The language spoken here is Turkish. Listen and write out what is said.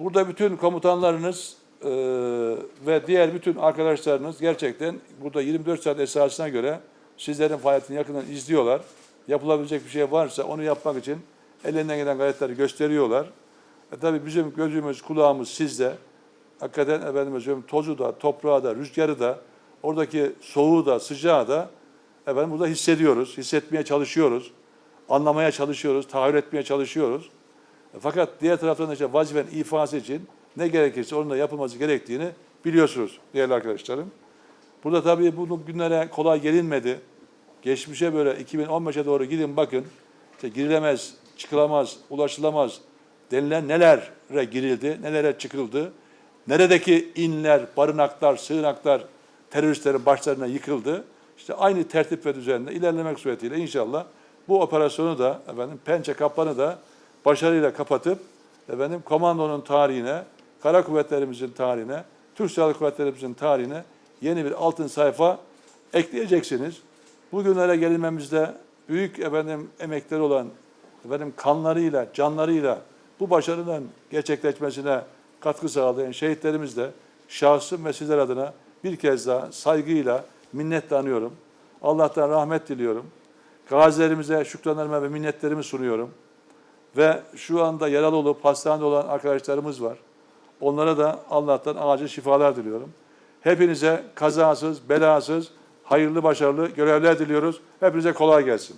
Burada bütün komutanlarınız e, ve diğer bütün arkadaşlarınız gerçekten burada 24 saat esasına göre sizlerin faaliyetini yakından izliyorlar. Yapılabilecek bir şey varsa onu yapmak için ellerinden gelen gayretleri gösteriyorlar. E tabii bizim gözümüz, kulağımız sizde. Hakikaten efendim söyleyeyim tozu da, toprağı da, rüzgarı da, oradaki soğuğu da, sıcağı da efendim burada hissediyoruz, hissetmeye çalışıyoruz, anlamaya çalışıyoruz, tahayyül etmeye çalışıyoruz. Fakat diğer taraftan işte vazifenin ifası için ne gerekirse onun da yapılması gerektiğini biliyorsunuz değerli arkadaşlarım. Burada tabii bu günlere kolay gelinmedi. Geçmişe böyle 2015'e doğru gidin bakın. İşte girilemez, çıkılamaz, ulaşılamaz denilen nelere girildi, nelere çıkıldı. Neredeki inler, barınaklar, sığınaklar teröristlerin başlarına yıkıldı. İşte aynı tertip ve düzenle ilerlemek suretiyle inşallah bu operasyonu da efendim pençe kaplanı da başarıyla kapatıp efendim komandonun tarihine, kara kuvvetlerimizin tarihine, Türk Silahlı Kuvvetlerimizin tarihine yeni bir altın sayfa ekleyeceksiniz. Bugünlere gelinmemizde büyük efendim emekleri olan efendim kanlarıyla, canlarıyla bu başarının gerçekleşmesine katkı sağlayan şehitlerimiz de şahsım ve sizler adına bir kez daha saygıyla minnet anıyorum. Allah'tan rahmet diliyorum. Gazilerimize şükranlarımı ve minnetlerimi sunuyorum. Ve şu anda yaralı olup hastanede olan arkadaşlarımız var. Onlara da Allah'tan acil şifalar diliyorum. Hepinize kazasız, belasız, hayırlı, başarılı görevler diliyoruz. Hepinize kolay gelsin.